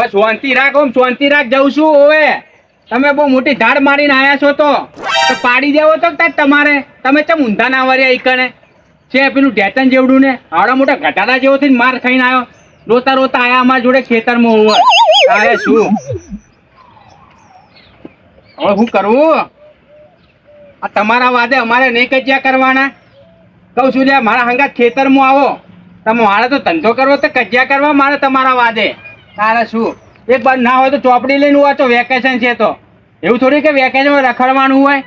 હવે શાંતિ રાખ ઓમ, શાંતિ રાખ, જઉં છું ઓવે તમે બહુ મોટી ધાડ મારીને આવ્યા છો તો. પાડી દેવો તો તમારે. તમે ચમ ઊંધા ના વર્યા ઈકણે? છે પેલું ઢેટન જેવડું ને? આવડા મોટા ઘટાડા જેવો થઈને માર ખાઈને આવ્યો રોતા રોતા આયા અમારા જોડે ખેતરમાં હોવા તારે શું હવે શું કરવું આ તમારા વાદે અમારે નહીં કજિયા કરવાના. કહું છું લે મારા હંગાત ખેતરમાં આવો. તમે મારે તો ધંધો કરવો તો કજિયા કરવા મારે તમારા વાદે. તારે શું? એક બાર ના હોય તો ચોપડી લઈને હોય તો વેકેશન છે તો. એવું થોડી કે વેકેશનમાં રખડવાનું હોય?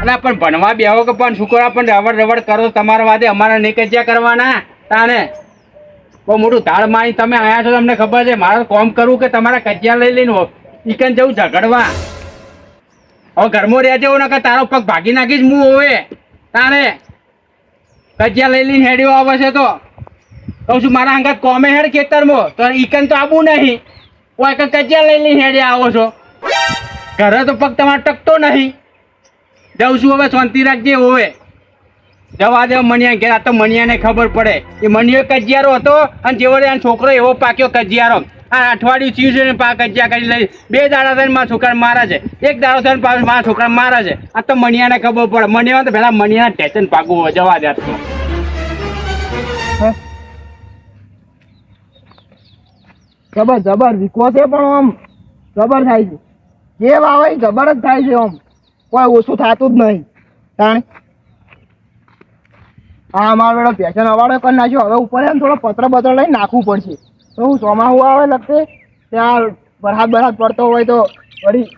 અને પણ ભણવા બેહો કે પણ છોકરા પણ રવડ રવડ કરો, તમારા વાદે અમારે નિકજ્યા કજિયા કરવાના, તાને. બહુ મોટું ધાડ મારી તમે આયા છો, તમને ખબર છે, મારે કોમ કરવું કે તમારા કજિયા લઈ લઈને ઈકન જવું ઝઘડવા. હવે ઘરમાં રહેજે એવું કે તારો પગ ભાગી નાખીશ હું હોવે. તારે કજિયા લઈ લઈને હેડ્યો આવે છે તો. કહું છું, મારા અંગત કોમે હેડ ખેતરમાં, તો ઈકન તો આવું નહીં. કોઈ કે કજિયા લઈ લઈને હેડે આવો છો. ઘરે તો પગ તમારે ટકતો નહીં. જઉં છું હવે શાંતિ રાખજે હોવે જવા દે મણિયા ઘેર, આ તો મણિયાને ખબર પડે. એ મણિયો કજિયારો હતો અને જેવો રે છોકરો એવો પાક્યો કજિયારો. આ અઠવાડિયું ચીજ ને પા કજિયા કરી લઈ. બે દાડા થઈને મારા છોકરા મારા છે. એક દાડો થઈને પાછું મારા છોકરા મારા છે. આ તો મણિયાને ખબર પડે. મણિયા તો પેલા મણિયાના ટેચન પાકું હોય, જવા દે તો. જબર જબર વિકો છે પણ આમ. જબર થાય છે. જે વાવે જબર જ થાય છે આમ. કોઈ ઓછું થતું જ નહીં. તાણ. હા અમારો બેડો પેશન અવાડો કરી નાખ્યો. હવે ઉપર એમ થોડો પત્ર બત્ર લઈને નાખવું પડશે. તો હું ચોમાસું આવે લગતે ત્યાં વરસાદ બરસાદ પડતો હોય તો વળી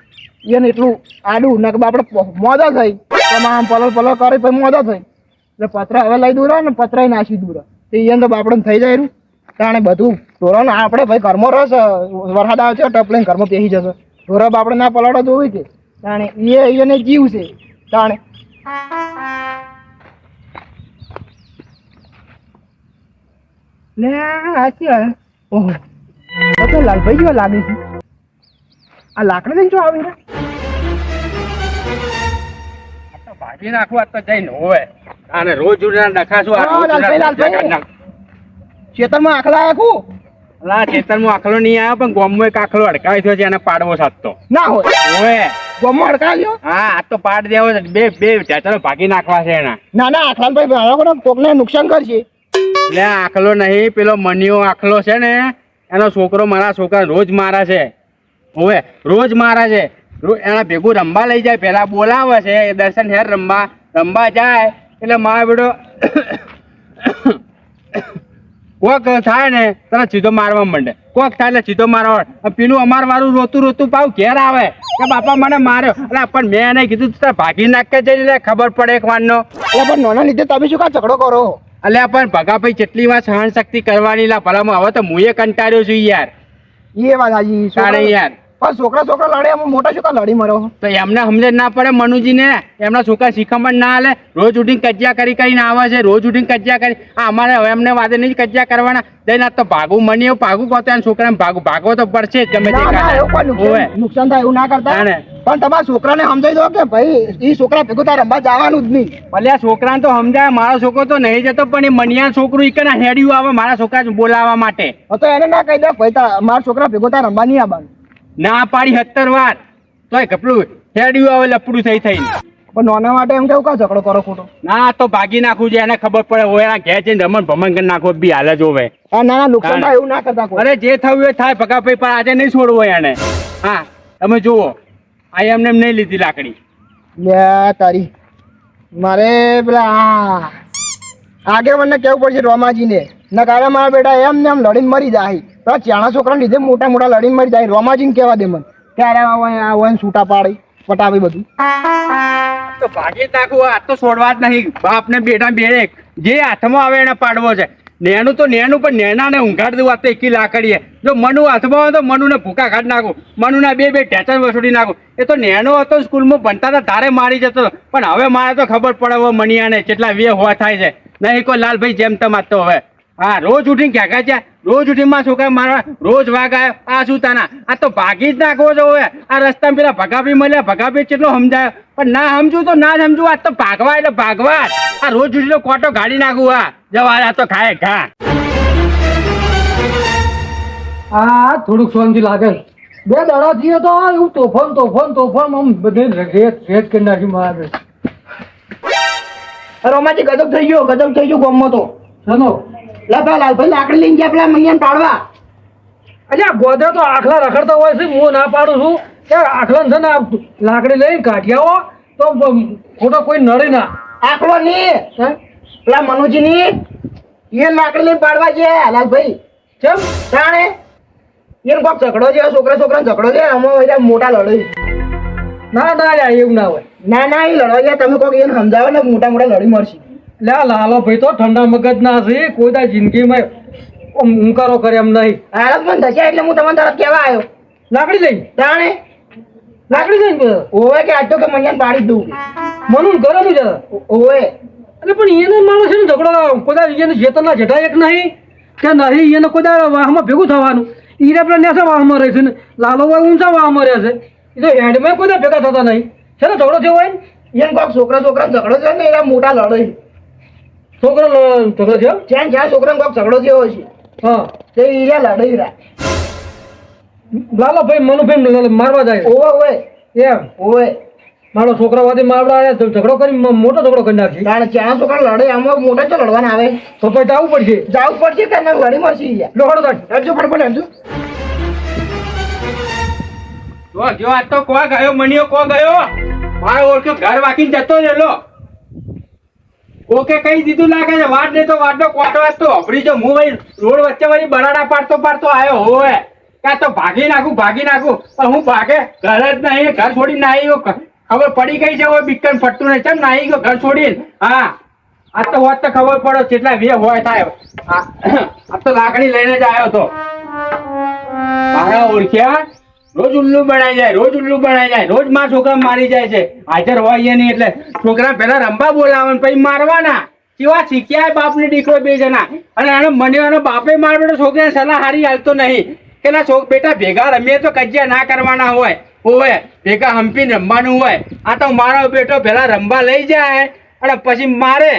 એને એટલું આડું ને કે આપણે મોદો થઈ તમામ પલર પલળ કરી, પછી મોદા થઈ એટલે પત્ર હવે લઈ દૂર ને પત્ર નાખી દૂર તો એને તો બાપડો થઈ જાય તાણે બધું ને આપણે ભાઈ ઘરમાં રસ વરસાદ આવે છે ટપ લઈને પેહી જશે. ઢોરો આપણે ના પલાડો જોવી કે તાણે એ એને જીવ છે. તાણે લે વાત. ઓહો. તો લાલભાઈ જેવા લાગે છે. આ લાકડા લઈને શું આવી તો ભાગી નાખવું તો જઈને હોય અને રોજ ઉડના ડખાશું આ હા, રોજ લાલભાઈ, લાલભાઈ. ખેતરમાં આખલા આખું? અલા ખેતરમાં આખલો નહીં આવ્યો પણ ગોમમાં એક આખલો અડકાવી થયો છે એને પાડવો સાચતો ના હોય. ઓએ ગમો અડકાવ્યો? હા આ તો પાડ દેવો છે. બે બે ટેચરો ભાગી નાખવા છે એના. ના ના આખલા ભાઈ મારા કોને કોકને નુકસાન કરશે. લે આખલો નહીં પેલો મનિયો આખલો છે ને એનો છોકરો મારા છોકરા રોજ મારે છે. ઓએ રોજ મારે છે. એના ભેગું રમવા લઈ જાય પેલા બોલાવે છે એ દર્શન હેર રમવા રમવા જાય. એટલે મારા બેડો કોક થાય ને તરત સીધો મારવા માંડે. કોક થાય એટલે સીધો મારવા માંડે. પેલું અમાર વાળું રોતું રોતું પાવ ઘેર આવે. કે બાપા મને માર્યો. એટલે પણ મેં એને કીધું તું તાર ભાગી નાખ કે જઈને લે ખબર પડે એક વારનો. એટલે પણ નાના લીધે તમે શું કા ઝઘડો કરો? એટલે પણ ભગાભાઈ જેટલી વાર સહન શક્તિ કરવાની લા ભલામાં હવે તો મુએ કંટાળ્યો છું યાર. એ વાત હાજી યાર. પણ છોકરા છોકરા લડે એમાં મોટા છોકરા લડી મરો. તો એમને સમજ ના પડે મનુજીને. એમના છોકરા શીખમણ ના હાલે. રોજ ઉઠીને કજિયા કરી કરીને આવે છે. રોજ ઉઠીને કજિયા કરી. આ અમારે હવે એમને વાદે નહીં કજિયા કરવાના. જઈને આ તો ભાગું મને એવું ભાગું કહો એમ છોકરાને ભાગવું. ભાગવો તો પડશે જ ગમે તે ના ના. નુકસાન થાય એવું ના કરતા. પણ તમારા છોકરાને સમજાવી દો કે ભાઈ એ છોકરા ભેગું તારે રમવા જવાનું જ નહીં. ભલે આ છોકરાને તો સમજાય મારો છોકરો તો નહીં જતો પણ એ મનિયા છોકરું ઈકના હેડ્યું આવે મારા છોકરા બોલાવવા માટે. તો એને ના કહી દે ભાઈ મારા છોકરા ભેગો તારે રમવા નહીં આવવાનું. ના પાડી સત્તર વાર. તોય કપડું હેડ્યું આવે લપડું થઈ થઈને. પણ નાના માટે એમ કેવું કા ઝઘડો કરો ખોટો? ના તો ભાગી નાખવું છે એને ખબર પડે હોય એના ઘેર જઈને રમણ ભમણ કરી નાખો બી હાલ જ હોવે ના ના. નુકસાન થાય એવું ના કરતા અરે જે થયું એ થાય ભગાભાઈ પણ આજે નહીં છોડવો એને. હા તમે જુઓ આ એમને એમ નહીં લીધી લાકડી. લે તારી. મારે પેલા આગે મને કેવું પડશે રોમાજીને. નકારા મારા બેટા એમ ને એમ લડીને મરી જાય. પેલા ચાણા છોકરાને લીધે મોટા મોટા લડીને મરી જાય. રોમાજીને કહેવા દે મને. ત્યારે ને છૂટા પાડી, પટાવી બધું. તો ભાગી નાખું આ તો છોડવા જ નહીં. બાપ ને બેટા બે જે હાથમાં આવે એને પાડવો છે. નેનું તો નેનું, પણ નેનાને ઊંઘાડી દઉં આ તો એકી લાકડીએ. જો મનુ હાથમાં હોય તો મનુને ભૂકા કાઢી નાખું. મનુના બે બે ટેચર વસોડી નાખું. એ તો નેનો હતો સ્કૂલમાં, ભણતા હતા તારે મારી જતો પણ હવે મારે તો ખબર પડે હવે મણિયાને કેટલા વે હોવા થાય છે. નહીં કોઈ લાલભાઈ જેમ તેમ આતો હવે. હા રોજ ઉઠીને ક્યાં છે? રોજ ઉઠીને માં છોકરા મારવા રોજ વાઘ આવ્યો. આ સુતાના આ તો ભાગી જ નાખવો છે હવે આ રસ્તામાં પેલા ભગાભી મળ્યા. ભગાભી કેટલો સમજાય. પણ ના સમજુ તો ના સમજુ. આ તો ભાગવા એટલે ભાગવા. આ રોજ ઉઠીને કોટો ગાડી નાખું. આ જવા આ તો ખાય ઘા. આ થોડુંક શાંતિ લાગે. બે દાડા થયો તો એવું તોફાન તોફાન તોફાન આમ બધે રેત રેત કરી નાખી મારે. રોમાજી ગજબ થઈ ગયો ગજબ થઈ ગયો ગમો તો. ચલો લાલભાઈ લાકડી લઈને ગયા પેલા મૈયાને પાડવા. અલ્યા ગોધા તો આખલા રખડતા હોય છે હું ના પાડું છું. કે આખલા છે ને લાકડી લઈને કાઢ્યા તો ખોટો કોઈ નડે ના. આકલો ની? પેલા મનુજી ની એ લાકડી લઈને પાડવા છે લાલભાઈ. કેમ? જાણે એનો કોક ઝઘડો છે છોકરા છોકરા ઝઘડો છે આમાં મોટા લડાઈ. ના ના એવું ના હોય. ના ના એ લડાઈ તમે કોક એને સમજાવો ને મોટા મોટા લડી મળશે લે લાલો ભાઈ તો ઠંડા મગજ ના છે કોઈ દા જિંદગીમાં હુંકારો કરે એમ નહીં. હાલત પણ થશે એટલે હું તમને તરત કહેવા આવ્યો. લાકડી લઈ જાણે? લાકડી લઈને બધા. ઓવે કે તો કે મૈયાને પાડી દઉં. મનુન ગરમ જ ઓવે. અરે પણ એને માણસ છે ને ઝઘડો કોદા એને ચેતનના જેઠા એક નહીં. કે નહીં એને કોઈ વાહમાં ભેગું થવાનું. ઈરે પેલા નેસા વાહમાં રહે છે ને? લાલો ભાઈ ઊંચા વાહમાં રહે છે. એ તો હેન્ડમાં કોઈ દાડો ભેગા થતા નહીં. છે ને ઝઘડો થયો હોય ને? એને છોકરા છોકરા ઝઘડો છે ને એના મોટા લડાઈ. છોકરો લ- ઝઘડો થયો? જ્યાં જ્યાં છોકરાને કોઈક ઝઘડો થયો છે. હા. તે ઈરા લડાઈ રહ્યા લાલા ભાઈ મનુભાઈ મારવા જાય. ઓવે ઓવે. એમ. ઓવે. મારો છોકરા વાથી મારવા આવ્યા તો ઝઘડો કરી મોટો ઝઘડો કરી નાખી. જાણે ચાર છોકરા લડે આમાં મોટા તો લડવાના આવે. તો પછી જવું પડશે. જવું પડશે કે ના લડી મળશે યાર લોહડો થાય હજુ ફટફટ હજુ. જો જો આ તો કો ગયો? મણિયો કો ગયો? મારો ઓળખ્યો ઘર વાકીને જતો રહેલો. ઓકે, કઈ દીધું લાગે છે? વાટ ને તો વાટનો કોટો વાટ તો અભરી જો. હું ભાઈ રોડ વચ્ચે વળી બરાડા પાડતો પાડતો આવ્યો હોવે. કાં તો ભાગી નાખું ભાગી નાખું. પણ હું ભાગે, ઘર જ નહીં, ઘર છોડીને નાહી ગયો. ખબર પડી ગઈ છે હવે બીકન ફટતું નહીં. ચમ નાહી ગયો ઘર છોડીને? હા. આ તો હોત તો ખબર પડો કેટલા વે હોય થાય. આ તો લાકડી લઈને જ આવ્યો તો. મારા ઓળખ્યા રોજ ઉલ્લુ બનાઈ જાય, રોજ ઉલ્લુ બનાઈ જાય, રોજમાં છોકરા મારી જાય છે. હાજર હોય નહીં એટલે છોકરા પેલા રંભા બોલાવવાનું પછી મારવાના. કેવા શીખ્યા બાપને દીકરો બે જણા. અને એને મને એનો બાપે માર તો છોકરાને સલાહ હારી હાલતો નહીં. કે ના છોક બેટા ભેગા રમીએ તો કજિયા ના કરવાના હોય. હોય ભેગા હંપીને રમવાનું હોય. આ તો મારો બેટો પેલા રમવા લઈ જાય અને પછી મારે.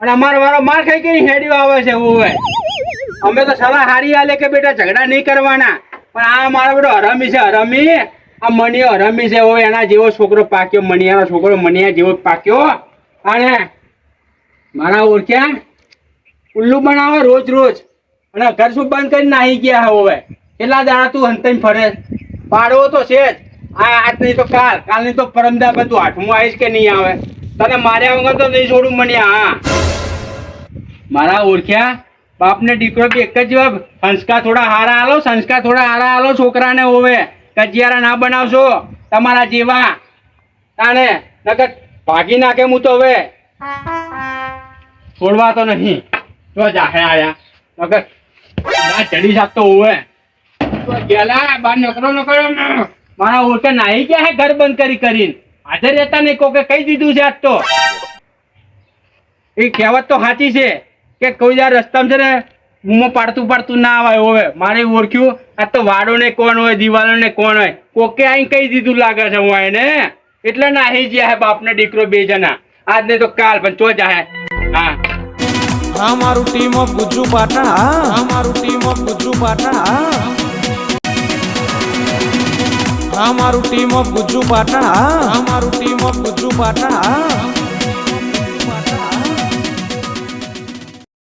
અને અમારો મારો માર ખાઈ કઈ હેડ્યો આવે છે હોય અમે તો સલાહ હારી હાલે કે બેટા ઝઘડા નહીં કરવાના. પણ આ મારો બધો હરામી છે, હરામી? આ મણિયો હરામી છે હોય એના જેવો છોકરો પાક્યો, મણિયાનો છોકરો મણિયા જેવો પાક્યો. અને મારા ઓળખ્યા? ઉલ્લુ બનાવે રોજ રોજ. અને ઘર શું બંધ કરીને નાહી ગયા હવે? કેટલા દાડા તું હંતન ફરે? પાડવો તો છે જ. આ આજ નહીં તો કાલ કાલ નહીં તો પરમદા બધું હાથમાં આવીશ કે નહીં આવે? તને માર્યા વગર તો નહીં છોડું મને હા. મારા ઓળખ્યા? બાપને દીકરો એક જ સંસ્કાર થોડા હારા આલો, સંસ્કાર થોડા હારા આલો છોકરાને હોવે કજિયારા ના બનાવશો તમારા જેવા. તાને નકર ભાગી નાખે હું તો હવે. છોડવા તો નહીં. તો જાહે આયા. નકર ના ચડી શકતો હોવે ગેલા બાર નકરો નકરો મારા ઓળખે નાહી ગયા હે ઘર બંધ કરી કરીને. હાજર રહેતા નહીં કોકે કહી દીધું છે આજ તો. એ કહેવત તો સાચી છે. કે કોઈ યાર રસ્તામાં છે ને, મુંમાં પાડતું પાડતું ના આવે હવે. મારે ઓળખ્યું, આ તો વાડો ને કોણ હોય દિવાલો ને કોણ હોય? કોકે અહીં કહી દીધું લાગે છે હું એને એટલે નાહી જ્યા હે બાપને દીકરો બે જણા. આજ ને તો કાલ પણ ચો જાહે. હા. અમારું ટીમ ઓફ ગુજ્જુ પાટણ, હા. મારું ટીમ ઓફ ગુજ્જુ પાટણ, હા. હા ટીમ ઓફ ગુજ્જુ પાટણ, હા. મારું ટીમ ઓફ ગુજ્જુ પાટણ, હા.